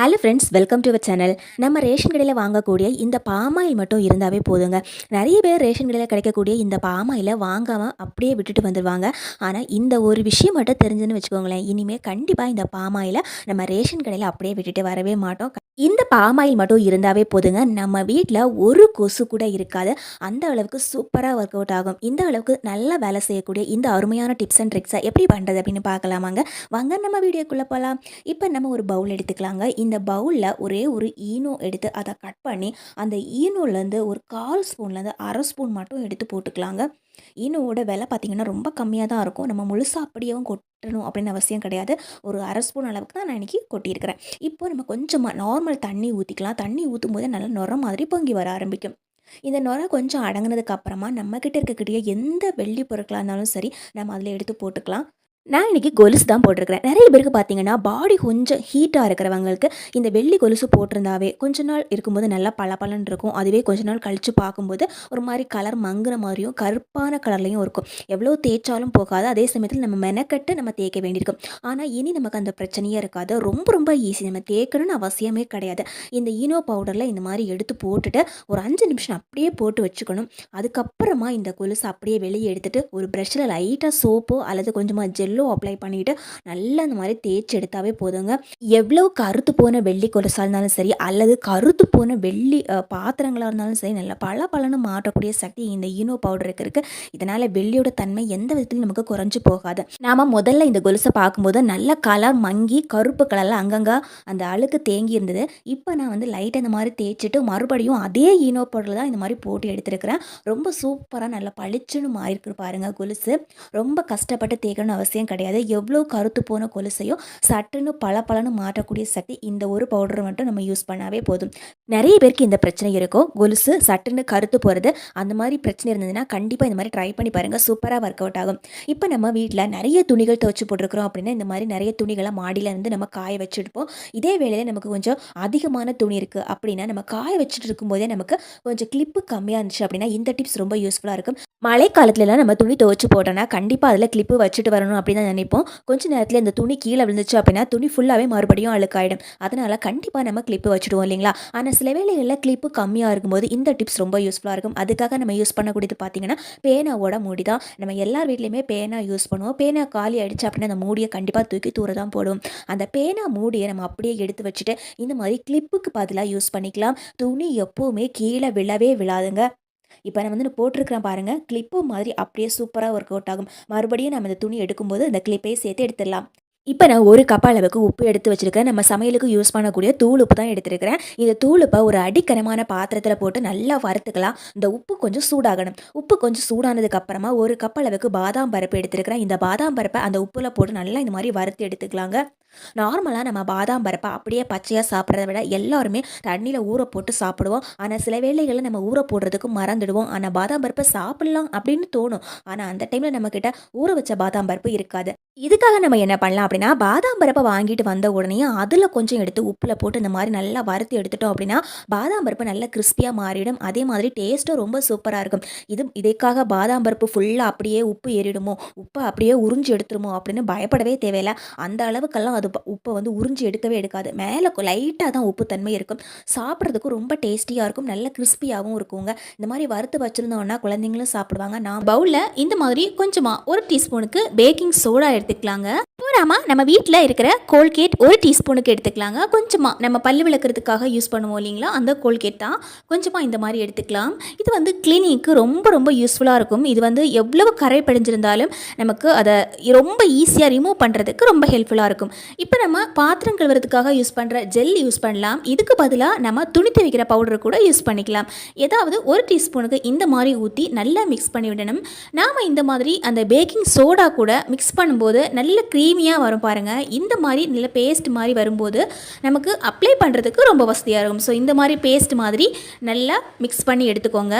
Hello friends welcome to our channel நம்ம ration கடையில் வாங்கக்கூடிய இந்த பாமாயில் மட்டும் இருந்தாவே போதுங்க. நிறைய பேர் ரேஷன் கடையில் கிடைக்கக்கூடிய இந்த பாமாயிலை வாங்காமல் அப்படியே விட்டுட்டு வந்துடுவாங்க ஆனால் இந்த ஒரு விஷயம் மட்டும் தெரிஞ்சுன்னு வச்சுக்கோங்களேன். இனிமேல் கண்டிப்பாக இந்த பாமாயில் நம்ம ரேஷன் கடையில் அப்படியே விட்டுட்டு வரவே மாட்டோம். இந்த பாமாயில் மட்டும் இருந்தாவே போதுங்க. நம்ம வீட்டில் ஒரு கொசு கூட இருக்காது. அந்த அளவுக்கு சூப்பராக ஒர்க் அவுட் ஆகும். இந்த அளவுக்கு நல்லா வேலை செய்யக்கூடிய இந்த அருமையான டிப்ஸ் அண்ட் ட்ரிக்ஸை எப்படி பண்ணுறது அப்படின்னு பார்க்கலாமாங்க. வாங்க நம்ம வீடியோக்குள்ளே போகலாம் இப்போ நம்ம ஒரு பவுல் எடுத்துக்கலாங்க. இந்த இந்த பவுலில் ஒரே ஒரு ஈனோ எடுத்து அதை கட் பண்ணி அந்த ஈனோலேருந்து ஒரு கால் ஸ்பூன்லேருந்து அரை ஸ்பூன் மட்டும் எடுத்து போட்டுக்கலாங்க. ஈனோவோட விலை பார்த்திங்கன்னா ரொம்ப கம்மியாக தான் இருக்கும். நம்ம முழுசாக அப்படியேவும் கொட்டணும் அப்படின்னு அவசியம் கிடையாது. ஒரு அரை ஸ்பூன் அளவுக்கு தான் நான் இன்றைக்கி கொட்டியிருக்கிறேன். இப்போ நம்ம கொஞ்சமாக நார்மல் தண்ணி ஊற்றிக்கலாம் தண்ணி ஊற்றும் போது நல்லா நுர மாதிரி பொங்கி வர ஆரம்பிக்கும். இந்த நுர கொஞ்சம் அடங்கினதுக்கு அப்புறமா நம்மக்கிட்ட இருக்கக்கூடிய எந்த வெள்ளி பொருட்களாக இருந்தாலும் சரி நம்ம அதில் எடுத்து போட்டுக்கலாம். நான் இன்றைக்கி கொலுசு தான் போட்டிருக்கிறேன். நிறைய பேருக்கு பார்த்தீங்கன்னா பாடி கொஞ்சம் ஹீட்டாக இருக்கிறவங்களுக்கு இந்த வெள்ளி கொலுசு போட்டிருந்தாவே கொஞ்ச நாள் இருக்கும்போது நல்லா பளபளன்னு இருக்கும். அதுவே கொஞ்ச நாள் கழித்து பார்க்கும்போது ஒரு மாதிரி கலர் மங்குன மாதிரியும் கருப்பான கலர்லையும் இருக்கும். எவ்வளோ தேய்ச்சாலும் போகாது. அதே சமயத்தில் நம்ம மெனக்கட்டு நம்ம தேய்க்க வேண்டியிருக்கும். ஆனால் இனி நமக்கு அந்த பிரச்சனையே இருக்காது. ரொம்ப ரொம்ப ஈஸி நம்ம தேய்க்கணும்னு அவசியமே கிடையாது. இந்த ஈனோ பவுடரில் இந்த மாதிரி எடுத்து போட்டுட்டு ஒரு அஞ்சு நிமிஷம் அப்படியே போட்டு வச்சுக்கணும். அதுக்கப்புறமா இந்த கொலுசு அப்படியே வெளியே எடுத்துட்டு ஒரு ப்ரஷ்ஷில் லைட்டாக சோப்போ அல்லது கொஞ்சமாக ஜெல்லோ அப்ளை பண்ணிவிட்டு நல்லா அந்த மாதிரி தேய்ச்சி எடுத்தாவே போதுங்க. எவ்வளோ கருத்து போன வெள்ளி கொலுசாக இருந்தாலும் சரி அல்லது கருத்து போன வெள்ளி பாத்திரங்களாக இருந்தாலும் சரி நல்லா பல பலன்னு மாற்றக்கூடிய சக்தி இந்த ஈனோ பவுடருக்கு இருக்குது இதனால் வெள்ளியோட தன்மை எந்த விதத்துலையும் நமக்கு குறைஞ்சு போகாது. நாம் முதல்ல இந்த கொலுசை பார்க்கும்போது நல்ல கலர் மங்கி கருப்பு கலரில் அங்கங்கே அந்த அழுக்கு தேங்கி இருந்தது. இப்போ நான் வந்து லைட்டாக இந்த மாதிரி தேய்ச்சிட்டு மறுபடியும் அதே ஈனோ பவுடர் தான் இந்த மாதிரி போட்டு எடுத்துருக்கிறேன். ரொம்ப சூப்பராக நல்லா பளிச்சுன்னு மாறிருக்கு பாருங்கள் கொலுசு. ரொம்ப கஷ்டப்பட்டு தேய்க்கணும்னு அவசியம் கிடையாது. எவ்வளோ கருத்து போன கொலுசையும் சட்டுன்னு பல பலன்னு மாற்றக்கூடிய சக்தி இந்த ஒரு பவுடரை மட்டும் நம்ம யூஸ் பண்ணாவே போதும். நிறைய பேருக்கு இந்த பிரச்சனை இருக்கும். கொலுசு சட்டுன்னு கருத்து போகிறது அந்த மாதிரி பிரச்சனை இருந்ததுன்னா கண்டிப்பாக இந்த மாதிரி ட்ரை பண்ணி பாருங்கள் சூப்பராக ஒர்க் அவுட் ஆகும். இப்போ நம்ம வீட்டில் நிறைய துணிகள் துவச்சி போட்டிருக்கிறோம் அப்படின்னா இந்த மாதிரி நிறைய துணிகளை மாடியில் இருந்து நம்ம காய வச்சுருப்போம். இதே வேளையில் நமக்கு கொஞ்சம் அதிகமான துணி இருக்குது அப்படின்னா நம்ம காய வச்சுட்டு இருக்கும்போதே நமக்கு கொஞ்சம் கிளிப்பு கம்மியாக இருந்துச்சு அப்படின்னா இந்த டிப்ஸ் ரொம்ப யூஸ்ஃபுல்லாக இருக்கும். மழை காலத்துலலாம் நம்ம துணி துவச்சி போட்டோம்னா கண்டிப்பாக அதில் கிளிப்பு வச்சுட்டு வரணும் அப்படின்னு தான் நினைப்போம். கொஞ்ச நேரத்தில் இந்த துணி கீழே விழுந்துச்சு அப்படின்னா துணி ஃபுல்லாகவே மறுபடியும் அழுக்காயிடும். அதனால் கண்டிப்பாக நம்ம கிளிப்பு வச்சுடுவோம் இல்லைங்களா? ஆனால் சில வேளைகளில் கிளிப்பு கம்மியாக இருக்கும்போது இந்த டிப்ஸ் ரொம்ப யூஸ்ஃபுல்லாக இருக்கும். அதுக்காக நம்ம யூஸ் பண்ணக்கூடியது பார்த்தீங்கன்னா பேனாவோட மூடி தான். நம்ம எல்லார் வீட்லேயுமே பேனா யூஸ் பண்ணுவோம். பேனா காலி ஆகிடுச்சு அப்படின்னா அந்த மூடியை கண்டிப்பாக தூக்கி தூர தான் போடுவோம். அந்த பேனா மூடியை நம்ம அப்படியே எடுத்து வச்சுட்டு இந்த மாதிரி கிளிப்புக்கு பதிலாக யூஸ் பண்ணிக்கலாம். துணி எப்போவுமே கீழே விழவே விழாதுங்க. இப்போ நான் வந்து போட்டிருக்கிறேன் பாருங்கள் கிளிப்பு மாதிரி அப்படியே சூப்பராக ஒர்க் அவுட் ஆகும். மறுபடியும் நம்ம இந்த துணி எடுக்கும்போது அந்த கிளிப்பை சேர்த்து எடுத்துடலாம். இப்போ நான் ஒரு கப் அளவுக்கு உப்பு எடுத்து வச்சுருக்கேன் நம்ம சமையலுக்கு யூஸ் பண்ணக்கூடிய தூள் உப்பு தான் எடுத்துருக்கிறேன். இந்த தூள் உப்பை ஒரு அடிக்கனமான பாத்திரத்தில் போட்டு நல்லா வறுத்துக்கலாம். இந்த உப்பு கொஞ்சம் சூடாகணும். உப்பு கொஞ்சம் சூடானதுக்கப்புறமா ஒரு கப் அளவுக்கு பாதாம் பருப்பு எடுத்துருக்கிறேன். இந்த பாதாம் பருப்பை அந்த உப்பில் போட்டு நல்லா இந்த மாதிரி வறுத்து எடுத்துக்கலாங்க. நார்மலாக நம்ம பாதாம் பருப்பை அப்படியே பச்சையாக சாப்பிட்றத விட எல்லாருமே தண்ணியில் ஊற போட்டு சாப்பிடுவோம். ஆனால் சில வேளைகளில் நம்ம ஊற போடுறதுக்கு மறந்துடுவோம். ஆனால் பாதாம் பருப்பை சாப்பிட்லாம் அப்படின்னு தோணும். ஆனால் அந்த டைமில் நம்மக்கிட்ட ஊற வச்ச பாதாம் பருப்பு இருக்காது. இதுக்காக நம்ம என்ன பண்ணலாம் அப்படின்னா பாதாம் பருப்பை வாங்கிட்டு வந்த உடனே அதில் கொஞ்சம் எடுத்து உப்பில் போட்டு இந்த மாதிரி நல்லா வறுத்து எடுத்துட்டோம் அப்படின்னா பாதாம் பருப்பு நல்லா கிறிஸ்பியாக மாறிடும். அதே மாதிரி டேஸ்ட்டும் ரொம்ப சூப்பராக இருக்கும். இது இதுக்காக பாதாம் பருப்பு ஃபுல்லாக அப்படியே உப்பு ஏறிடுமோ? உப்பை அப்படியே உறிஞ்சி எடுத்துருமோ? அப்படின்னு பயப்படவே தேவையில்லை. அந்த அளவுக்கெல்லாம் அது ப- உப்பை வந்து உறிஞ்சி எடுக்கவே எடுக்காது. மேலே லைட்டாக தான் உப்பு தன்மை இருக்கும். சாப்பிட்றதுக்கு ரொம்ப டேஸ்டியாக இருக்கும். நல்ல கிறிஸ்பியாகவும் இருக்குங்க. இந்த மாதிரி வறுத்து வச்சுருந்தோம்னா குழந்தைங்களும் சாப்பிடுவாங்க. நான் பவுலில் இந்த மாதிரி கொஞ்சமாக ஒரு டீஸ்பூனுக்கு பேக்கிங் சோடா எடுத்துக்கலாங்க. பூராமா நம்ம வீட்டில் இருக்கிற கோல்கேட் ஒரு டீஸ்பூனுக்கு எடுத்துக்கலாங்க. கொஞ்சமாக நம்ம பல்லு விளக்குறதுக்காக யூஸ் பண்ணுவோம் இல்லைங்களா? அந்த கோல்கேட் தான். கொஞ்சமாக இந்த மாதிரி எடுத்துக்கலாம். இது வந்து கிளினிக்கு ரொம்ப ரொம்ப யூஸ்ஃபுல்லாக இருக்கும். இது வந்து எவ்வளவு கரை படிஞ்சிருந்தாலும் நமக்கு அதை ரொம்ப ஈஸியாக ரிமூவ் பண்ணுறதுக்கு ரொம்ப ஹெல்ப்ஃபுல்லாக இருக்கும். இப்போ நம்ம பாத்திரம் கழுவுறதுக்காக யூஸ் பண்ணுற ஜெல் யூஸ் பண்ணலாம். இதுக்கு பதிலாக நம்ம துணி துவைக்கிற பவுடர் கூட யூஸ் பண்ணிக்கலாம். ஏதாவது ஒரு டீஸ்பூனுக்கு இந்த மாதிரி ஊற்றி நல்லா மிக்ஸ் பண்ணி விடணும். நாம் இந்த மாதிரி அந்த பேக்கிங் சோடா கூட மிக்ஸ் பண்ணும்போது நல்ல கிரீமியாக வரும் பாருங்கள் இந்த மாதிரி நல்ல பேஸ்ட் மாதிரி வரும்போது நமக்கு அப்ளை பண்ணுறதுக்கு ரொம்ப வசதியாக இருக்கும். ஸோ இந்த மாதிரி பேஸ்ட் மாதிரி நல்லா மிக்ஸ் பண்ணி எடுத்துக்கோங்க.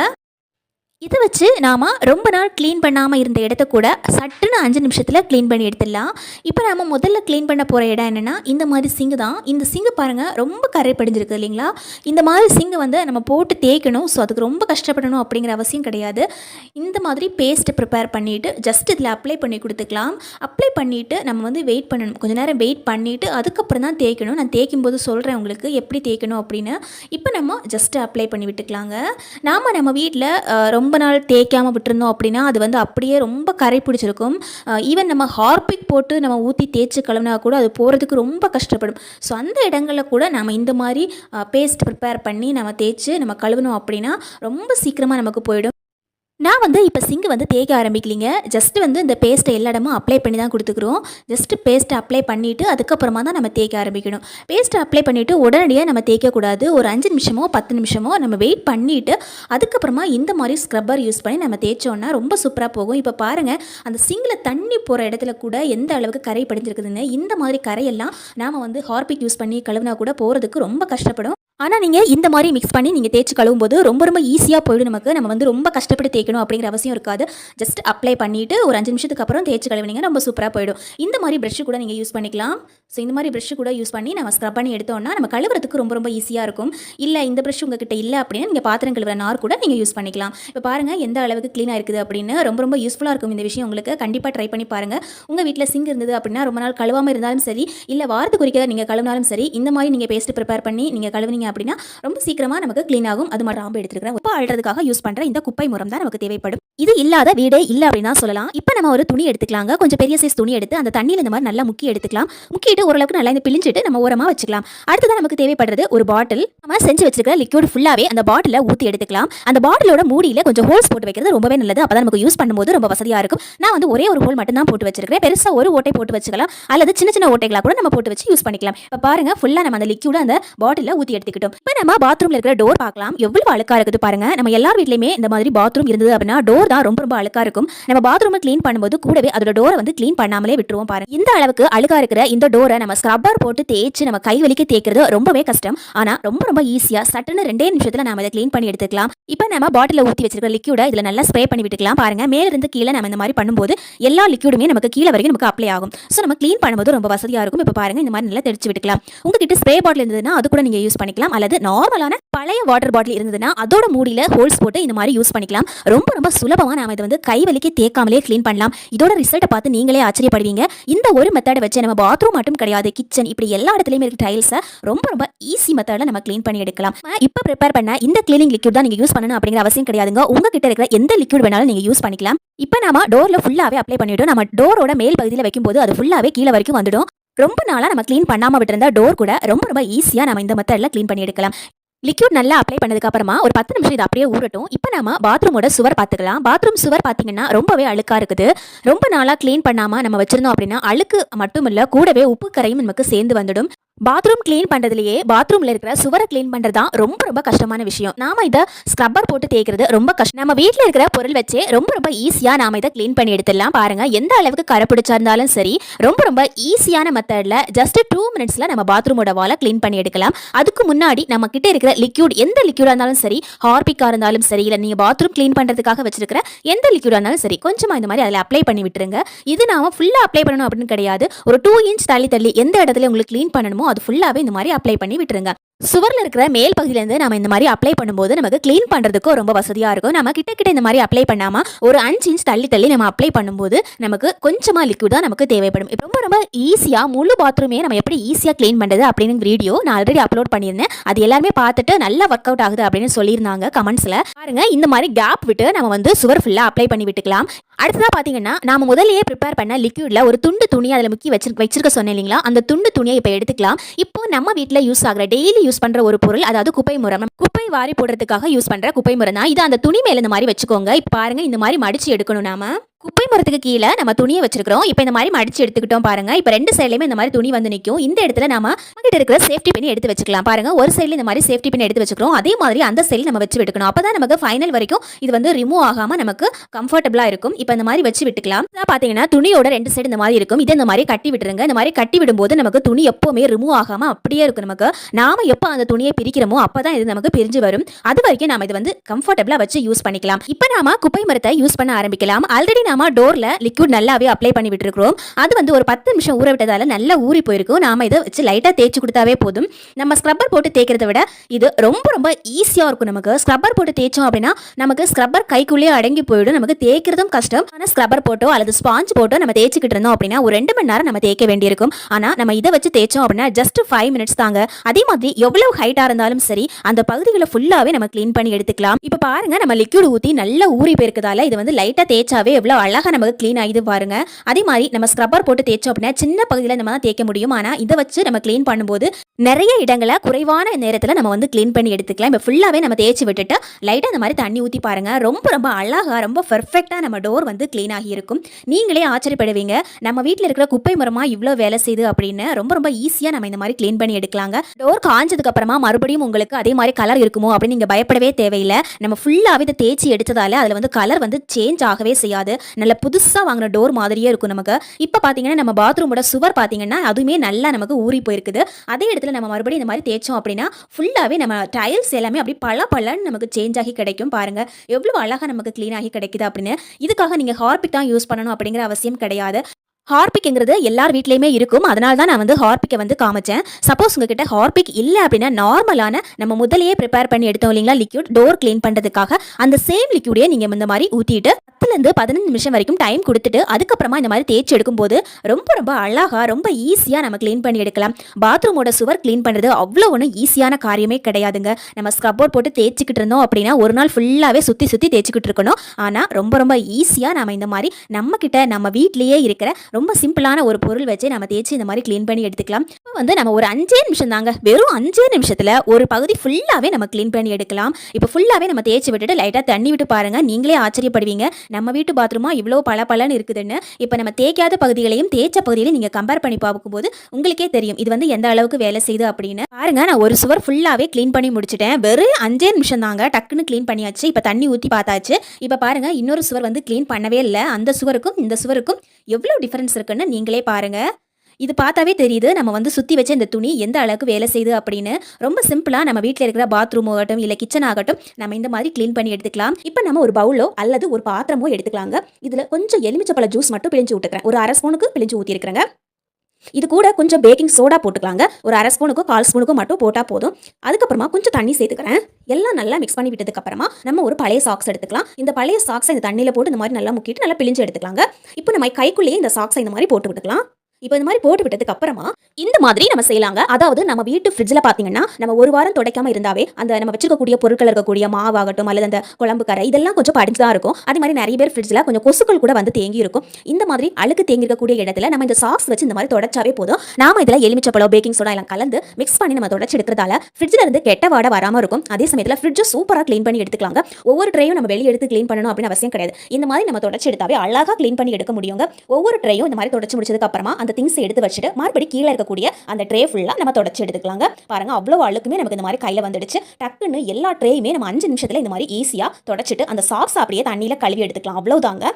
இதை வச்சு நாம் ரொம்ப நாள் க்ளீன் பண்ணாமல் இருந்த இடத்த கூட சட்டுன்னு அஞ்சு நிமிஷத்தில் க்ளீன் பண்ணி எடுத்துடலாம். இப்போ நம்ம முதல்ல க்ளீன் பண்ண போகிற இடம் என்னென்னா இந்த மாதிரி சிங்கு தான். இந்த சிங்கு பாருங்கள் ரொம்ப கரை படிஞ்சிருக்கு இல்லைங்களா? இந்த மாதிரி சிங்கு வந்து நம்ம போட்டு தேய்க்கணும். ஸோ அதுக்கு ரொம்ப கஷ்டப்படணும் அப்படிங்கிற அவசியம் கிடையாது. இந்த மாதிரி பேஸ்ட்டு ப்ரிப்பேர் பண்ணிவிட்டு ஜஸ்ட் இதில் அப்ளை பண்ணி கொடுத்துக்கலாம். அப்ளை பண்ணிவிட்டு நம்ம வந்து வெயிட் பண்ணணும். கொஞ்ச நேரம் வெயிட் பண்ணிவிட்டு அதுக்கப்புறம் தான் தேய்க்கணும். நான் தேய்க்கும் போது சொல்கிறேன் உங்களுக்கு எப்படி தேய்க்கணும் அப்படின்னு. இப்போ நம்ம ஜஸ்ட்டு அப்ளை பண்ணி விட்டுக்கலாங்க. நாம் நம்ம வீட்டில் ரொம்ப ரொம்ப நாள் தேய்க்காமல் விட்டுருந்தோம் அப்படின்னா அது வந்து அப்படியே ரொம்ப கரை பிடிச்சிருக்கும். ஈவன் நம்ம ஹார்பிக் போட்டு நம்ம ஊற்றி தேய்ச்சி கழுவினா கூட அது போகிறதுக்கு ரொம்ப கஷ்டப்படும். ஸோ அந்த இடங்களில் கூட நம்ம இந்த மாதிரி பேஸ்ட் ப்ரிப்பேர் பண்ணி நம்ம தேய்ச்சி நம்ம கழுவினோம் அப்படின்னா ரொம்ப சீக்கிரமாக நமக்கு போயிடும். நான் வந்து இப்போ சிங்கு வந்து தேய்க்க ஆரம்பிக்கலிங்க. ஜஸ்ட் வந்து இந்த பேஸ்ட்டை எல்லா இடமும் அப்ளை பண்ணி தான் கொடுத்துக்குறோம். ஜஸ்ட் பேஸ்ட்டை அப்ளை பண்ணிவிட்டு அதுக்கப்புறமா தான் நம்ம தேய்க்க ஆரம்பிக்கணும். பேஸ்ட்டை அப்ளை பண்ணிவிட்டு உடனடியாக நம்ம தேய்க்கக்கூடாது ஒரு அஞ்சு நிமிஷமோ பத்து நிமிஷமோ நம்ம வெயிட் பண்ணிவிட்டு அதுக்கப்புறமா இந்த மாதிரி ஸ்க்ரப்பர் யூஸ் பண்ணி நம்ம தேய்ச்சோன்னா ரொம்ப சூப்பராக போகும். இப்போ பாருங்கள் அந்த சிங்கில் தண்ணி போகிற இடத்துல கூட எந்த அளவுக்கு கரை படிஞ்சிருக்குதுன்னு இந்த மாதிரி கரையெல்லாம் நாம் வந்து ஹார்பிக் யூஸ் பண்ணி கழுவினா கூட போகிறதுக்கு ரொம்ப கஷ்டப்படும். ஆனால் நீங்கள் இந்த மாதிரி மிக்ஸ் பண்ணி நீங்கள் தேய்ச்சி கழுவும் போது ரொம்ப ரொம்ப ஈஸியாக போயிடும் நமக்கு. நம்ம வந்து ரொம்ப கஷ்டப்பட்டு தேய்க்கணும் அப்படிங்கிற அவசியம் இருக்காது. ஜஸ்ட் அப்ளை பண்ணிவிட்டு ஒரு அஞ்சு நிமிஷத்துக்கு அப்புறம் தேய்ச்சி கழுவினீங்க ரொம்ப சூப்பராக போயிடும். இந்த மாதிரி ப்ரஷ் கூட நீங்கள் யூஸ் பண்ணிக்கலாம். ஸோ இந்த மாதிரி ப்ரஷ் கூட யூஸ் பண்ணி நம்ம ஸ்க்ரப் பண்ணி எடுத்தோம்னா நம்ம கழுவுறதுக்கு ரொம்ப ரொம்ப ஈஸியாக இருக்கும். இல்லை இந்த ப்ரஷ் உங்ககிட்ட இல்லை அப்படின்னா நீங்கள் பாத்திரம் கழுவுற நார் கூட நீங்கள் யூஸ் பண்ணிக்கலாம். இப்போ பாருங்கள் எந்த அளவுக்கு க்ளீனாக இருக்குது அப்படின்னு ரொம்ப ரொம்ப யூஸ்ஃபுல்லாக இருக்கும் இந்த விஷயம் உங்களுக்கு. கண்டிப்பாக ட்ரை பண்ணி பாருங்கள் உங்கள் வீட்டில் சிங்க் இருந்தது அப்படின்னா ரொம்ப நாள் கழுவாமல் இருந்தாலும் சரி இல்லை வாரத்துக்கு குறிக்க நீங்கள் கழுவினாலும் சரி இந்த மாதிரி நீங்கள் பேஸ்ட் ப்ரிப்பேர் பண்ணி நீங்கள் கழுவுனீங்க அப்படின்னா ரொம்ப சீக்கிரமாக நமக்கு க்ளீன் ஆகும். அது மட்டும் ராம்பு எடுத்துருக்கிறேன். உப்பு அழுறதுக்காக யூஸ் பண்ணுற இந்த குப்பை முறம் தான் நமக்கு தேவைப்படும். இது இல்லாத வீடே இல்லை அப்படின்னா சொல்லலாம். இப்போ நம்ம ஒரு துணி எடுத்துக்கலாங்க. கொஞ்சம் பெரிய சைஸ் துணி எடுத்து அந்த தண்ணியில் இந்த மாதிரி நல்லா முக்கி எடுத்துக்கலாம். முக்கிட்டு ஓரளவுக்கு நல்லா இந்த பிழிஞ்சிட்டு நம்ம ஓரமாக வச்சுக்கலாம். அடுத்ததான் நமக்கு தேவைப்படுறது ஒரு பாட்டில் நம்ம செஞ்சு வச்சிருக்கிற லிக்யூட் ஃபுல்லாகவே அந்த பாட்டிலில் ஊற்றி எடுத்துக்கலாம். அந்த பாட்டிலோட மூடியில் கொஞ்சம் ஹோல்ஸ் போட்டு வைக்கிறது ரொம்பவே நல்லது. அப்போ நமக்கு யூஸ் பண்ணும்போது ரொம்ப வசதியாக இருக்கும். நான் வந்து ஒரே ஒரு ஹோல் மட்டும் தான் போட்டு வச்சிருக்கேன் பெருசாக ஒரு ஓட்டை போட்டு வச்சுக்கலாம். அல்லது சின்ன சின்ன ஓட்டைகளாக கூட நம்ம போட்டு வச்சு யூஸ் பண்ணிக்கலாம். இப்போ பாருங்க ஃபுல்லாக நம்ம அந்த லிக்யூட அந்த பாட்டிலில் ஊற்றி இருக்கட்டும் இப்போ நம்ம பாத்ரூம்ல இருக்கிற டோர் பார்க்கலாம். எவ்வளவு அழுக்கா இருக்குது பாருங்க. நம்ம எல்லார் வீட்லயுமே இந்த மாதிரி பாத்ரூம் இருந்தது அப்படின்னா டோர் தான் ரொம்ப ரொம்ப அழுக்கா இருக்கும். நம்ம பாத்ரூமை க்ளீன் பண்ணும்போது கூடவே அதோட டோரை வந்து க்ளீன் பண்ணாமலே விட்டுருவோம் பாருங்க. இந்த அளவுக்கு அழுக்கா இருக்கிற இந்த டோரை நம்ம ஸ்க்ரப்பர் போட்டு தேய்ச்சி நம்ம கை வலிக்க தேய்க்கிறது ரொம்பவே கஷ்டம். ஆனா ரொம்ப ரொம்ப ஈஸியா சட்டுன்னு ரெண்டே நிமிஷத்துல நம்ம அதை க்ளீன் பண்ணி எடுத்துக்கலாம். இப்போ நம்ம பாட்டில ஊற்றி வச்சிருக்க லிக்யூட இதுல நல்லா ஸ்ப்ரே பண்ணி விட்டுக்கலாம். பாருங்க. மேல இருந்து கீழே நம்ம இந்த மாதிரி பண்ணும்போது எல்லா லிக்யூடுமே நமக்கு கீழே வரைக்கும் நமக்கு அப்ளை ஆகும். ஸோ நம்ம க்ளீன் பண்ணும்போது ரொம்ப வசதியா இருக்கும். இப்போ பாருங்க இந்த மாதிரி நல்லா தெரிச்சு விட்டுக்கலாம். உங்ககிட்ட ஸ்ப்ரே பாட்டில் இருந்ததுன்னா அது கூட நீங்க யூஸ் பண்ணிக்கலாம். அல்லது நார்மலான பழைய வாட்டர் பாட்டில் இருந்ததுன்னா அதோட மூடியில ஹோல்ஸ் போட்டு இந்த மாதிரி யூஸ் பண்ணிக்கலாம். ரொம்ப ரொம்ப சுலபமா நாம இதை வந்து கைவலிக்கு தேக்காமலே க்ளீன் பண்ணலாம். இதோட ரிசல்ட்டை பார்த்து நீங்களே ஆச்சரியப்படுவீங்க. இந்த ஒரு மெத்தடை வச்சு நம்ம பாத்ரூம் மட்டும் கிடையாது கிச்சன் இப்படி எல்லா இடத்துலையுமே இருக்க டைல்ஸை ரொம்ப ரொம்ப ஈஸி மெத்தடில் நம்ம க்ளீன் பண்ணி எடுக்கலாம். இப்போ ப்ரிப்பேர் பண்ண இந்த க்ளீனிங் லிக்விட் தான் நீங்கள் யூஸ் பண்ணணும் அப்படிங்கிற அவசியம் கிடையாதுங்க. உங்ககிட்ட இருக்கிற எந்த லிக்விட் வேணாலும் நீங்கள் யூஸ் பண்ணிக்கலாம். இப்போ நம்ம டோரில் ஃபுல்லாகவே அப்ளை பண்ணிவிட்டோம் நம்ம டோரோட மேல் பகுதியில் வைக்கும்போது அது ஃபுல்லாகவே கீழே வரைக்கும் வந்துடும். ரொம்ப நாளாக நம்ம க்ளீன் பண்ணாமல் விட்டுருந்த டோர் கூட ரொம்ப ரொம்ப ஈஸியாக நம்ம இந்த மெத்தடில் க்ளீன் பண்ணி எடுக்கலாம். லிக்யூட் நல்லா அப்ளை பண்ணதுக்கு அப்புறமா ஒரு பத்து நிமிஷம் இது அப்படியே ஊறட்டும். இப்போ நம்ம பாத்ரூமோட சுவர் பார்த்துக்கலாம். பாத்ரூம் சுவர் பார்த்தீங்கன்னா ரொம்பவே அழுக்காக இருக்குது. ரொம்ப நாளாக க்ளீன் பண்ணாமல் நம்ம வச்சிருந்தோம் அப்படின்னா அழுக்கு மட்டும் இல்லை கூடவே உப்பு கரையும் நமக்கு சேர்ந்து வந்துடும். பாத்ரூம் க்ளீன் பண்ணுறதுலையே பாத்ரூமில் இருக்கிற சுவரை க்ளீன் பண்ணுறது தான் ரொம்ப ரொம்ப கஷ்டமான விஷயம். நாம இதை ஸ்க்ரப்பர் போட்டு தேய்க்கிறது ரொம்ப கஷ்டம். நம்ம வீட்டில் இருக்கிற பொருள் வச்சே ரொம்ப ரொம்ப ஈஸியாக நாம இதை க்ளீன் பண்ணி எடுத்துடலாம். பாருங்க எந்த அளவுக்கு கரை பிடிச்சா இருந்தாலும் சரி ரொம்ப ரொம்ப ஈஸியான மெத்தடில் ஜஸ்ட் டூ மினிட்ஸில் நம்ம பாத்ரூமோட வாலை க்ளீன் பண்ணி எடுக்கலாம். அதுக்கு முன்னாடி நம்ம கிட்ட இருக்கிற லிக்யூட் எந்த லிக்யூடாக இருந்தாலும் சரி ஹார்பிக்காக இருந்தாலும் சரி இல்லை நீங்கள் பாத்ரூம் க்ளீன் பண்ணுறதுக்காக வச்சிருக்கிற எந்த லிக்யூடாக இருந்தாலும் சரி கொஞ்சமாக இந்த மாதிரி அதில் அப்ளை பண்ணி விட்டுருங்க. இது நாம ஃபுல்லாக அப்ளை பண்ணணும் அப்படின்னு கிடையாது. ஒரு டூ இன்ச் தள்ளி தள்ளி எந்த இடத்துல உங்களுக்கு க்ளீன் பண்ணணுமோ ஃபுல்லாகவே இந்த மாதிரி அப்ளை பண்ணி விட்டுருங்க. சுவரில் இருக்கிற மேல் பகுதியிலேருந்து நம்ம இந்த மாதிரி அப்ளை பண்ணும்போது நமக்கு க்ளீன் பண்ணுறதுக்கும் ரொம்ப வசதியாக இருக்கும். நம்ம கிட்ட கிட்ட இந்த மாதிரி அப்ளை பண்ணாமல் ஒரு அஞ்சு இன்ச் தள்ளி தள்ளி நம்ம அப்ளை பண்ணும்போது நமக்கு கொஞ்சமாக லிக்விட் தான் நமக்கு தேவைப்படும். ரொம்ப ரொம்ப ஈஸியாக முழு பாத்ரூமே நம்ம எப்படி ஈஸியாக க்ளீன் பண்ணுறது அப்படின்னு வீடியோ நான் ஆல்ரெடி அப்லோட் பண்ணியிருந்தேன். அது எல்லாருமே பார்த்துட்டு நல்லா ஒர்க் அவுட் ஆகுது அப்படின்னு சொல்லியிருந்தாங்க கமெண்ட்ஸில் பாருங்க இந்த மாதிரி கேப் விட்டு நம்ம வந்து சுவர் ஃபுல்லாக அப்ளை பண்ணி விட்டுக்கலாம். அடுத்ததாக பார்த்தீங்கன்னா நாம முதல்லயே ப்ரிப்பேர் பண்ண லிக்விடில் ஒரு துண்டு துணி அதில் முக்கி வச்சிருக்க வச்சிருக்க சொன்னேன் இல்லைங்களா? அந்த துண்டு துணியை இப்போ எடுத்துக்கலாம். இப்போ நம்ம வீட்டில் யூஸ் ஆகிற டெய்லி யூஸ் பண்ற ஒரு பொருள் அதாவது குப்பை முறம். குப்பை வாரி போடுறதுக்காக யூஸ் பண்ற குப்பை முறை தான் இது அந்த துணி மேலே இந்த மாதிரி வச்சுக்கோங்க. பாருங்கள் பாருங்க இந்த மாதிரி மடிச்சு எடுக்கணும் நாம. குப்பை மரத்துக்கு கீழே நம்ம துணியை வச்சிருக்கிறோம். இப்போ இந்த மாதிரி மடிச்சு எடுத்துக்கிட்டோம் பாருங்க. இப்போ ரெண்டு சைட்லையுமே இந்த மாதிரி துணி வந்து நிற்கும் இந்த இடத்துல நம்ம கிட்ட இருக்கிற சேஃப்டி பின் எடுத்து வச்சுக்கலாம். பாருங்க ஒரு சைடில் இந்த மாதிரி சேஃப்டி பின் எடுத்து வச்சுக்கிறோம். அதே மாதிரி அந்த சைடில் நம்ம வச்சு விட்டுக்கணும். அப்பதான் நமக்கு ஃபைனல் வரைக்கும் இது வந்து ரிமூவ் ஆகாம நமக்கு கம்ஃபர்டபுளா இருக்கும். இப்போ இந்த மாதிரி வச்சு விட்டுக்கலாம். பாத்தீங்கன்னா துணியோட ரெண்டு சைடு இந்த மாதிரி இருக்கும். இதை இந்த மாதிரி கட்டி விட்டுருங்க. இந்த மாதிரி கட்டி விடும்போது நமக்கு துணி எப்பவுமே ரிமூவ் ஆகாம அப்படியே இருக்கும். நமக்கு நாம எப்போ அந்த துணியை பிரிக்கிறோமோ அப்பதான் இது நமக்கு பிரிஞ்சு வரும். அது வரைக்கும் நாம இது வந்து கம்ஃபர்டபுளா வச்சு யூஸ் பண்ணிக்கலாம். இப்போ நாம குப்பை மரத்தை யூஸ் பண்ண ஆரம்பிக்கலாம். ஆல்ரெடி நாம டோர்ல லிக்விட் நல்லாவே அப்ளை பண்ணி விட்டுருக்கோம் அது வந்து ஒரு பத்து நிமிஷம் ஊற விட்டதால நல்லா ஊறி போயிருக்கும் நாம இதை வச்சு லைட்டா தேய்ச்சி கொடுத்தாவே போதும். நம்ம ஸ்க்ரப்பர் போட்டு தேய்க்கிறத விட இது ரொம்ப ரொம்ப ஈஸியா இருக்கும் நமக்கு. ஸ்க்ரப்பர் போட்டு தேய்ச்சோம் அப்படின்னா நமக்கு ஸ்க்ரப்பர் கைக்குள்ளேயே அடங்கி போயிடும். நமக்கு தேய்க்கிறதும் கஷ்டம். ஆனால் ஸ்க்ரப்பர் போட்டோ அல்லது ஸ்பாஞ்ச் போட்டோ நம்ம தேய்ச்சிக்கிட்டு இருந்தோம் அப்படின்னா ஒரு ரெண்டு மணி நேரம் நம்ம தேய்க்க வேண்டியிருக்கும். ஆனால் நம்ம இதை வச்சு தேய்ச்சோம் அப்படின்னா ஜஸ்ட் ஃபைவ் மினிட்ஸ் தாங்க. அதே மாதிரி எவ்வளவு ஹைட்டாக இருந்தாலும் சரி அந்த பகுதிகளை ஃபுல்லாகவே நம்ம க்ளீன் பண்ணி எடுத்துக்கலாம். இப்போ பாருங்க நம்ம லிக்யூட் ஊற்றி நல்லா ஊறி போயிருக்கதால இது வந்து லைட்டாக தேய்ச்சாவே எவ்வளோ அழகாக நமக்கு க்ளீன் ஆகிது பாருங்க. அதே மாதிரி நம்ம ஸ்க்ரப்பர் போட்டு தேய்ச்சோம் அப்படின்னா சின்ன பகுதியில் நம்ம தான் தேய்க்க முடியும். ஆனால் இதை வச்சு நம்ம க்ளீன் பண்ணும்போது நிறைய இடங்களை குறைவான நேரத்தில் நம்ம வந்து க்ளீன் பண்ணி எடுத்துக்கலாம். இப்போ ஃபுல்லாகவே நம்ம தேய்ச்சி விட்டுட்டு லைட்டாக அந்த மாதிரி தண்ணி ஊற்றி பாருங்கள் ரொம்ப ரொம்ப அழகாக ரொம்ப பெர்ஃபெக்டாக நம்ம டோர் வந்து க்ளீன் ஆகி இருக்கும் நீங்களே ஆச்சரியப்படுவீங்க. நம்ம வீட்டில் இருக்கிற குப்பை மரமாக இவ்வளோ வேலை செய்யுது அப்படின்னு. ரொம்ப ரொம்ப ஈஸியாக நம்ம இந்த மாதிரி க்ளீன் பண்ணி எடுக்கலாங்க. டோர் காஞ்சதுக்கு அப்புறமா மறுபடியும் உங்களுக்கு அதே மாதிரி கலர் இருக்குமோ அப்படின்னு நீங்கள் பயப்படவே தேவையில்லை. நம்ம ஃபுல்லாகவே இதை தேய்ச்சி எடுத்ததால அதில் வந்து கலர் வந்து சேஞ்ச் ஆகவே செய்யாது. நல்ல புதுசாக வாங்கின டோர் மாதிரியே இருக்கும் நமக்கு. இப்போ பார்த்தீங்கன்னா நம்ம பாத்ரூமோட சுவர் பார்த்தீங்கன்னா அதுவுமே நல்லா நமக்கு ஊறி போயிருக்குது. அதே இடத்துல நம்ம மறுபடியும் இந்த மாதிரி தேய்ச்சோம் அப்படின்னா ஃபுல்லாகவே நம்ம டைல்ஸ் எல்லாமே அப்படி பல பலன்னு நமக்கு சேஞ்ச் ஆகி கிடைக்கும் பாருங்கள் எவ்வளோ அழகாக நமக்கு க்ளீன் ஆகி கிடைக்குது அப்படின்னு. இதுக்காக நீங்கள் ஹார்பிக் தான் யூஸ் பண்ணணும் அப்படிங்கிற அவசியம் கிடையாது. ஹார்பிக்ங்கிறது எல்லார் வீட்லேயுமே இருக்கும். அதனால தான் நான் வந்து ஹார்பிக்கை வந்து காமிச்சேன். சப்போஸ் உங்ககிட்ட ஹார்பிக் இல்லை அப்படின்னா நார்மலான நம்ம முதலையே ப்ரிப்பேர் பண்ணி எடுத்தோம் இல்லைங்களா லிக்யூட் டோர் க்ளீன் பண்ணுறதுக்காக அந்த சேம் லிக்யூடையே நீங்கள் இந்த மாதிரி ஊற்றிட்டு பத்துலேருந்து பதினஞ்சு நிமிஷம் வரைக்கும் டைம் கொடுத்துட்டு அதுக்கப்புறமா இந்த மாதிரி தேய்ச்சி எடுக்கும்போது ரொம்ப ரொம்ப அழகாக ரொம்ப ஈஸியாக நம்ம க்ளீன் பண்ணி எடுக்கலாம். பாத்ரூமோட சுவர் க்ளீன் பண்ணுறது அவ்வளோ ஒன்றும் ஈஸியான காரியமே கிடையாதுங்க. நம்ம ஸ்க்ரப்போர்ட் போட்டு தேய்ச்சிக்கிட்டு இருந்தோம் அப்படின்னா ஒரு நாள் ஃபுல்லாகவே சுற்றி சுற்றி தேய்ச்சிக்கிட்டு இருக்கணும். ஆனால் ரொம்ப ரொம்ப ஈஸியாக நம்ம இந்த மாதிரி நம்மக்கிட்ட நம்ம வீட்லேயே இருக்கிற ரொம்ப சிம்பிளான ஒரு பொருள் வச்சு நம்ம தேய்ச்சி இந்த மாதிரி க்ளீன் பண்ணி எடுத்துக்கலாம். இப்போ வந்து நம்ம ஒரு அஞ்சே நிமிஷம் தாங்க. வெறும் அஞ்சே நிமிஷத்தில் ஒரு பகுதி ஃபுல்லாகவே நம்ம க்ளீன் பண்ணி எடுக்கலாம். இப்போ ஃபுல்லாகவே நம்ம தேய்ச்சி விட்டுட்டு லைட்டாக தண்ணி விட்டு பாருங்க. நீங்களே ஆச்சரியப்படுவீங்க. நம்ம வீட்டு பாத்ரூமா இவ்வளோ பல பலன்னு இருக்குதுன்னு. இப்போ நம்ம தேய்க்காத பகுதிகளையும் தேய்ச்ச பகுதியிலையும் நீங்கள் கம்பேர் பண்ணி பார்க்கும்போது உங்களுக்கே தெரியும். இது வந்து எந்த அளவுக்கு வேலை செய்யுது அப்படின்னு. பாருங்க நான் ஒரு சுவர் ஃபுல்லாகவே க்ளீன் பண்ணி முடிச்சிட்டேன். வெறும் அஞ்சே நிமிஷம் தாங்க டக்குன்னு க்ளீன் பண்ணியாச்சு. இப்போ தண்ணி ஊற்றி பார்த்தாச்சு. இப்போ பாருங்க இன்னொரு சுவர் வந்து க்ளீன் பண்ணவே இல்லை. அந்த சுவருக்கும் இந்த சுவருக்கும் எவ்வளோ டிஃபரன்ஸ் இருக்குன்னு நீங்களே பாருங்க. இது பார்த்தாவே தெரியுது நம்ம வந்து சுற்றி வச்ச இந்த துணி எந்த அளவுக்கு வேலை செய்யுது அப்படின்னு. ரொம்ப சிம்பிளாக நம்ம வீட்டில் இருக்கிற பாத்ரூம் ஆகட்டும் இல்லை கிச்சன் ஆகட்டும் நம்ம இந்த மாதிரி க்ளீன் பண்ணி எடுத்துக்கலாம். இப்போ நம்ம ஒரு பவுலோ அல்லது ஒரு பாத்திரமோ எடுத்துக்கலாங்க. இதில் கொஞ்சம் எலுமிச்சப்பழ ஜூஸ் மட்டும் பிழிஞ்சு விட்டுக்கிறேன் ஒரு அரை ஸ்பூனுக்கு பிழிஞ்சு ஊற்றிருக்கிறேங்க இது கூட கொஞ்சம் பேக்கிங் சோடா போட்டுக்கலாங்க. ஒரு அரை ஸ்பூனுக்கும் கால் ஸ்பூனுக்கும் மட்டும் போட்டால் போதும். அதுக்கப்புறமா கொஞ்சம் தண்ணி சேர்த்துக்கிறேன். எல்லாம் நல்லா மிக்ஸ் பண்ணி விட்டதுக்கப்புறமா நம்ம ஒரு பழைய சாக்ஸ் எடுத்துக்கலாம். இந்த பழைய சாக்ஸை இந்த தண்ணியில் போட்டு இந்த மாதிரி நல்லா முக்கிட்டு நல்லா பிழிஞ்சு எடுத்துக்கலாங்க. இப்போ நம்ம கைக்குள்ளேயே இந்த சாக்ஸை இந்த மாதிரி போட்டு விட்டுக்கலாம். இப்போ இந்த மாதிரி போட்டு விட்டதுக்கு அப்புறமா இந்த மாதிரி நம்ம செய்யலாங்க. அதாவது நம்ம வீட்டு ஃப்ரிட்ஜில் பார்த்தீங்கன்னா நம்ம ஒரு வாரம் துடைக்காம இருந்தாவே அந்த நம்ம வச்சிருக்கக்கூடிய பொருட்கள் இருக்கக்கூடிய மாவாகட்டும் அல்லது அந்த குழம்பு கரை இதெல்லாம் கொஞ்சம் படிஞ்சு தான் இருக்கும். அதே மாதிரி நிறைய பேர் ஃப்ரிட்ஜில் கொஞ்சம் கொசுக்கள் கூட வந்து தேங்கி இருக்கும். இந்த மாதிரி அழுக்கு தேங்கி இருக்கக்கூடிய இடத்துல நம்ம இந்த சாக்ஸ் வச்சு இந்த மாதிரி தொடச்சாவே போதும். நாம இதில் எலுமிச்சப்பழம் பேக்கிங் சோடா எல்லாம் கலந்து மிக்ஸ் பண்ணி நம்ம தொடச்சி எடுக்கிறதால ஃப்ரிட்ஜில் இருந்து கெட்ட வாடை வராமல் இருக்கும். அதே சமயத்தில் ஃப்ரிட்ஜை சூப்பராக க்ளீன் பண்ணி எடுத்துக்கலாங்க. ஒவ்வொரு ட்ரையும் நம்ம வெளியே எடுத்து க்ளீன் பண்ணணும் அப்படின்னு அவசியம் கிடையாது. இந்த மாதிரி நம்ம தொடச்சி எடுத்தாவே அழகாக க்ளீன் பண்ணி எடுக்க முடியுங்க. ஒவ்வொரு ட்ரையும் இந்த மாதிரி தொடச்சி முடிச்சதுக்கு அப்புறமா அந்த அந்த திங்ஸ் எடுத்து வச்சுட்டு மறுபடி கீழே இருக்கக்கூடிய அந்த ட்ரே ஃபுல்லாக நம்ம தொடச்சி எடுத்துக்கலாங்க. பாருங்க அவ்வளோ அழுக்குமே நமக்கு இந்த மாதிரி கையில் வந்துடுச்சு. டக்குன்னு எல்லா ட்ரேயுமே நம்ம அஞ்சு நிமிஷத்தில் இந்த மாதிரி ஈஸியாக தொடச்சிட்டு அந்த சாக்ஸ் அப்படியே தண்ணியில் கழுவி எடுத்துக்கலாம். அவ்வளோதாங்க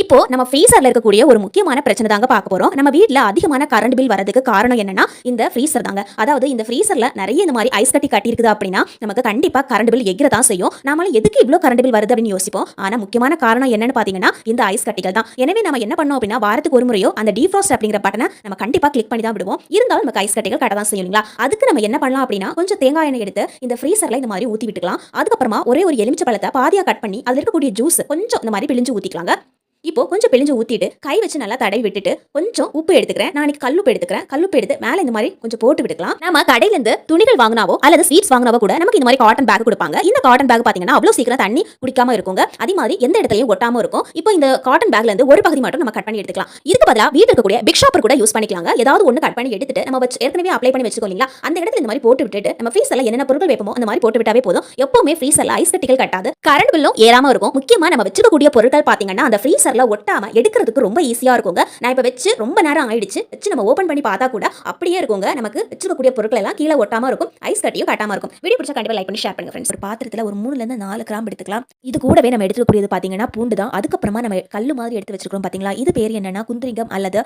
இப்போ நம்ம ஃப்ரீசர்ல இருக்கக்கூடிய ஒரு முக்கியமான பிரச்சனை தாங்க பார்க்க போறோம். நம்ம வீட்டில் அதிகமான கரண்ட் பில் வரதுக்கு காரணம் என்னன்னா இந்த ஃப்ரீசர் தாங்க. அதாவது இந்த ஃப்ரீசர்ல நிறைய இந்த மாதிரி ஐஸ் கட்டி கட்டியிருக்குது அப்படின்னா நமக்கு கண்டிப்பா கரண்ட் பில் எகிறதா செய்யும். நாமளும் எதுக்கு இவ்வளோ கரண்ட் பில் வருது அப்படின்னு யோசிப்போம். ஆனா முக்கியமான காரணம் என்னன்னு பாத்தீங்கன்னா இந்த ஐஸ் கட்டிகள் தான். எனவே நம்ம என்ன பண்ணோம் அப்படின்னா வாரத்துக்கு ஒரு முறையோ அந்த டிஃப்ரோஸ்ட் அப்படிங்கிற பட்டனை நம்ம கண்டிப்பா கிளிக் பண்ணி தான் விடுவோம். இருந்தாலும் நமக்கு ஐஸ் கட்டிகள் கட்ட தான் செய்யும் அதுக்கு நம்ம என்ன பண்ணலாம் அப்படின்னா கொஞ்சம் தேங்காய் எண்ணெய் எடுத்து இந்த ஃப்ரீசர்ல இந்த மாதிரி ஊத்தி விட்டுக்கலாம். அதுக்கப்புறமா ஒரே ஒரு எலுமிச்சை பழத்தை பாதியா கட் பண்ணி அதுல இருக்கக்கூடிய ஜூஸ் கொஞ்சம் இந்த மாதிரி பிழிஞ்சு ஊத்திக்கலாங்க. இப்போ கொஞ்சம் பிழிஞ்சு ஊத்திட்டு கை வச்சு நல்லா தடவி விட்டுட்டு கொஞ்சம் உப்பு எடுத்துக்கிறேன். நான் இன்னைக்கு கல்லுப்பு எடுத்துக்கிறேன். கல்லுப்பு எடுத்து மேல இந்த மாதிரி கொஞ்சம் போட்டு விட்டுக்கலாம். நம்ம கடையில இருந்து துணிகள் வாங்கினாவோ அல்லது ஸ்வீட்ஸ் வாங்கினாவோ கூட நமக்கு இந்த மாதிரி காட்டன் பேக் கொடுப்பாங்க. இந்த காட்டன் பேக் பாத்தீங்கன்னா அவ்வளவு சீக்கிரம் தண்ணி குடிக்காம இருக்குங்க. அதே மாதிரி எந்த இடத்துலயும் ஒட்டாம இருக்கும். இப்போ இந்த காட்டன் பேக்ல இருந்து ஒரு பகுதி மட்டும் நம்ம கட் பண்ணி எடுத்துக்கலாம். இதுக்கு பதிலா வீட்டுக்கு இருக்கக்கூடிய பிக் ஷாப்பர் கூட யூஸ் பண்ணிக்கலாங்க. ஏதாவது ஒன்று கட் பண்ணி எடுத்துட்டு நம்ம வச்சு ஏற்கனவே அப்ளை பண்ணி வச்சுக்கோ இல்லைங்களா? அந்த இடத்துல இந்த மாதிரி போட்டு விட்டுட்டு நம்ம ஃப்ரீசர்ல என்னென்ன பொருட்கள் வைப்போமோ அந்த மாதிரி போட்டு விட்டாவே போதும். எப்பவுமே எல்லாம் ஐஸ் கட்டிகள் கட்டாது. கரண்ட் பில்லும் ஏறாம இருக்கும். முக்கியமா நம்ம வச்சுக்கக்கூடிய பொருட்கள் பாத்தீங்கன்னா அந்த ஃப்ரீசர்ல ஸ்டிக்கர்லாம் ஒட்டாம எடுக்கிறதுக்கு ரொம்ப ஈஸியாக இருக்குங்க. நான் இப்போ வச்சு ரொம்ப நேரம் ஆயிடுச்சு. வச்சு நம்ம ஓப்பன் பண்ணி பார்த்தா கூட அப்படியே இருக்குங்க. நமக்கு வச்சிருக்கக்கூடிய பொருட்கள் எல்லாம் கீழே ஒட்டாம இருக்கும். ஐஸ் கட்டியும் கட்டாம இருக்கும். வீடியோ பிடிச்சா கண்டிப்பாக லைக் பண்ணி ஷேர் பண்ணுங்க ஃப்ரெண்ட்ஸ் ஒரு பாத்திரத்தில் ஒரு மூணுல இருந்து நாலு கிராம் எடுத்துக்கலாம். இது கூடவே நம்ம எடுத்துக்கூடியது பார்த்தீங்கன்னா பூண்டு தான். அதுக்கப்புறமா நம்ம கல்லு மாதிரி எடுத்து வச்சிருக்கோம் பார்த்தீங்களா இது பேர் என்னன்னா குந்திரிங்கம் அல்லது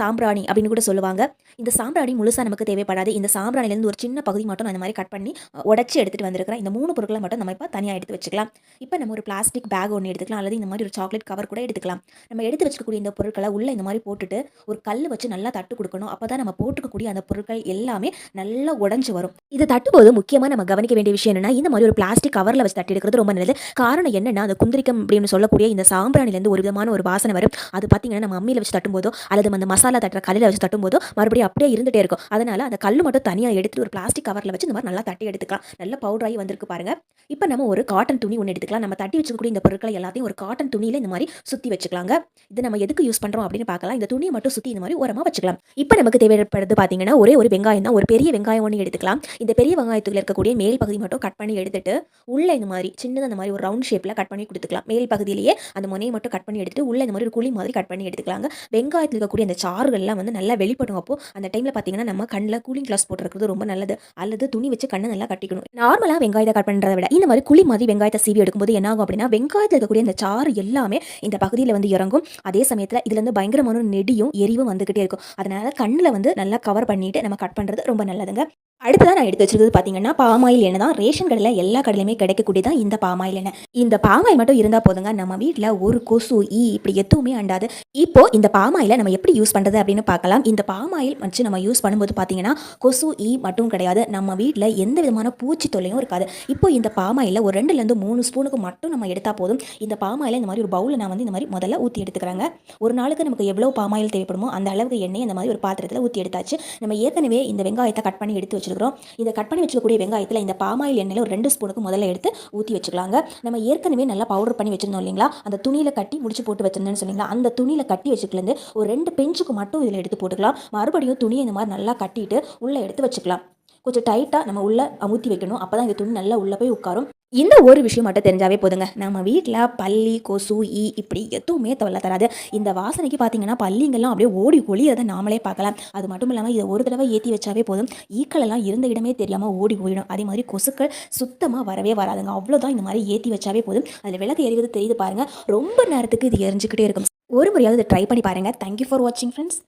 சாம்பிராணி அப்படின்னு கூட சொல்லுவாங்க. இந்த சாம்பிராணி முழுசா நமக்கு தேவைப்படாது. இந்த சாம்பிராணிலேருந்து ஒரு சின்ன பகுதி மட்டும் நான் மாதிரி கட் பண்ணி உடச்சி எடுத்துட்டு வந்திருக்கிறேன். இந்த மூணு பொருட்களை மட்டும் நம்ம இப்போ தனியாக எடுத்து வச்சுக்கலாம். இப்போ நம்ம ஒரு பிளாஸ்டிக் பேக் ஒன்று எடுத்துக்கலாம். அல்லது இந்த மாதிரி ஒரு சாக்லேட் கவர் கூட எடுத்துக்கலாம். நம்ம எடுத்து வச்சுக்கக்கூடிய இந்த பொருட்களை உள்ள இந்த மாதிரி போட்டுட்டு ஒரு கல் வச்சு நல்லா தட்டு கொடுக்கணும். அப்போ தான் நம்ம போட்டுக்கக்கூடிய அந்த பொருட்கள் எல்லாமே நல்லா உடஞ்சி வரும். இது தட்டும்போது முக்கியமாக நம்ம கவனிக்க வேண்டிய விஷயம் என்னன்னா இந்த மாதிரி ஒரு பிளாஸ்டிக் கவரில் வச்சு தட்டி எடுக்கிறது ரொம்ப நல்லது. காரணம் என்னன்னா அந்த குந்திரிக்கம் அப்படின்னு சொல்லக்கூடிய இந்த சாம்பிராணிலேருந்து ஒரு விதமான ஒரு வாசனை வரும். அது பார்த்தீங்கன்னா நம்ம அம்மியில் வச்சு தட்டும்போதோ அல்லது அந்த மசாலா தட்டுற கல்லில் வச்சு தட்டும்போதோ மறுபடியும் அப்படியே இருந்துகிட்டே இருக்கும். அதனால அந்த கல் மட்டும் தனியாக எடுத்துட்டு ஒரு பிளாஸ்டிக் கவரில் வச்சு இந்த மாதிரி நல்லா தட்டி எடுத்துக்கலாம். நல்ல பவுடராகி வந்திருக்கு பாருங்க. இப்போ நம்ம ஒரு காட்டன் துணி ஒன்று எடுத்துக்கலாம். நம்ம தட்டி வச்சுக்கூடிய இந்த பொருட்களை எல்லாத்தையும் ஒரு காட்டன் துணியில இந்த மாதிரி சுற்றி வச்சுக்கலாங்க. இது நம்ம எதுக்கு யூஸ் பண்ணுறோம் அப்படின்னு பார்க்கலாம். இந்த துணியை மட்டும் சுற்றி இந்த மாதிரி உரமாக வச்சுக்கலாம். இப்போ நமக்கு தேவைப்படுறது பார்த்தீங்கன்னா ஒரே ஒரு வெங்காயம் தான். ஒரு பெரிய வெங்காயம் ஒன்று எடுத்துக்கலாம். இந்த பெரிய வெங்காயத்துக்குள்ள இருக்கக்கூடிய மேல் பகுதி மட்டும் கட் பண்ணி எடுத்துட்டு உள்ள இந்த மாதிரி சின்னதாக அந்த மாதிரி ஒரு ரவுண்ட் ஷேப்பில் கட் பண்ணி கொடுத்துக்கலாம். மேல் பகுதியிலேயே அந்த முனையை மட்டும் கட் பண்ணி எடுத்துட்டு உள்ள இந்த மாதிரி ஒரு குழி மாதிரி கட் பண்ணி எடுத்துக்கலாங்க. வெங்காயத்தில் இருக்கக்கூடிய அந்த சாறுகள்லாம் வந்து நல்லா வெளிப்படும். அப்போ அந்த டைமில் பார்த்தீங்கன்னா நம்ம கண்ணில் கூலிங் கிளாஸ் போட்டுருக்கிறது ரொம்ப நல்லது. அல்லது துணி வச்சு கண்ணை நல்லா கட்டிக்கணும். நார்மலாக வெங்காயத்தை கட் பண்ணுறதை விட இந்த மாதிரி குழி மாதிரி வெங்காயத்தை சீவி எடுக்கும்போது என்ன ஆகும் அப்படின்னா வெங்காயத்தில் இருக்கக்கூடிய அந்த சாறு எல்லாமே இந்த பகுதியில் வந்து இறங்கும். அதே சமயத்தில் இதுலேருந்து பயங்கரமான நெடியும் எரிவும் வந்துக்கிட்டே இருக்கும். அதனால கண்ணில் வந்து நல்லா கவர் பண்ணிட்டு நம்ம கட் பண்ணுறது ரொம்ப நல்லதுங்க. அடுத்ததான் நான் எடுத்து வச்சிருக்கிறது பார்த்தீங்கன்னா பாமாயில் எண்ணெய் தான். ரேஷன் கடையில் எல்லா கடையிலுமே கிடைக்கக்கூடியதான் இந்த பாமாயில் எண்ணெய். இந்த பாமாயில் மட்டும் இருந்தால் போதுங்க. நம்ம வீட்டில் ஒரு கொசு ஈ இப்படி எதுவுமே அண்டாது. இப்போ இந்த பாமாயில நம்ம எப்படி யூஸ் பண்ணுறது அப்படின்னு பார்க்கலாம். இந்த பாமாயில் வச்சு நம்ம யூஸ் பண்ணும்போது பார்த்தீங்கன்னா கொசு ஈ மட்டும் கிடையாது. நம்ம வீட்டில் எந்த விதமான பூச்சி தொல்லையும் இருக்காது. இப்போ இந்த பாமாயில் ஒரு ரெண்டுலேருந்து மூணு ஸ்பூனுக்கு மட்டும் நம்ம எடுத்தால் போதும். இந்த பாமாயில் இந்த மாதிரி ஒரு பவுலில் நான் வந்து இந்த மாதிரி முதல்ல ஊற்றி எடுத்துக்கிறாங்க. ஒரு நாளுக்கு நமக்கு எவ்வளோ பாமாயில் தேவைப்படுமோ அந்த அளவுக்கு எண்ணெய் இந்த மாதிரி ஒரு பாத்திரத்தில் ஊற்றி எடுத்தாச்சு. நம்ம ஏற்கனவே இந்த வெங்காயத்தை கட் பண்ணி எடுத்து வச்சிருக்கிறோம். இதை கட் பண்ணி வச்சுக்கக்கூடிய வெங்காயத்தில் இந்த பாமாயில் எண்ணெயில் ஒரு ரெண்டு ஸ்பூனுக்கு முதல்ல எடுத்து ஊற்றி வச்சுக்கலாங்க. நம்ம ஏற்கனவே நல்லா பவுடர் பண்ணி வச்சிருந்தோம் இல்லைங்களா? அந்த துணியில் கட்டி முடிச்சு போட்டு வச்சிருந்தேன்னு சொன்னீங்களா? அந்த துணியில் கட்டி வச்சுக்கலேருந்து ஒரு ரெண்டு பெஞ்சுக்கு மட்டும் இதில் எடுத்து போட்டுக்கலாம். மறுபடியும் துணியை இந்த மாதிரி நல்லா கட்டிட்டு உள்ளே எடுத்து வச்சுக்கலாம். கொஞ்சம் டைட்டாக நம்ம உள்ளே அமுத்தி வைக்கணும். அப்போ தான் இந்த துணி நல்லா உள்ளே போய் உட்காரும். இந்த ஒரு விஷயம் மட்டும் தெரிஞ்சாவே போதுங்க. நம்ம வீட்டில் பள்ளி கொசு ஈ இப்படி எதுவுமே தொல்லை தராது. இந்த வாசனைக்கு பார்த்தீங்கன்னா பள்ளிங்கெல்லாம் அப்படியே ஓடி ஒளியறதை நாமளே பார்க்கலாம். அது மட்டும் இல்லாமல் இதை ஒரு தடவை ஏற்றி வச்சாவே போதும். ஈக்கள் எல்லாம் இருந்த இடமே தெரியாமல் ஓடி போயிடும். அதே மாதிரி கொசுக்கள் சுத்தமாக வரவே வராதுங்க. அவ்வளோதான் இந்த மாதிரி ஏற்றி வச்சாவே போதும். அதில் விளக்கு எறிவது தெரியுது பாருங்கள் ரொம்ப நேரத்துக்கு இது எரிஞ்சுக்கிட்டே இருக்கும். ஒரு முறையாவது ட்ரை பண்ணி பாருங்கள் தேங்க்யூ ஃபார் வாட்சிங் ஃப்ரெண்ட்ஸ்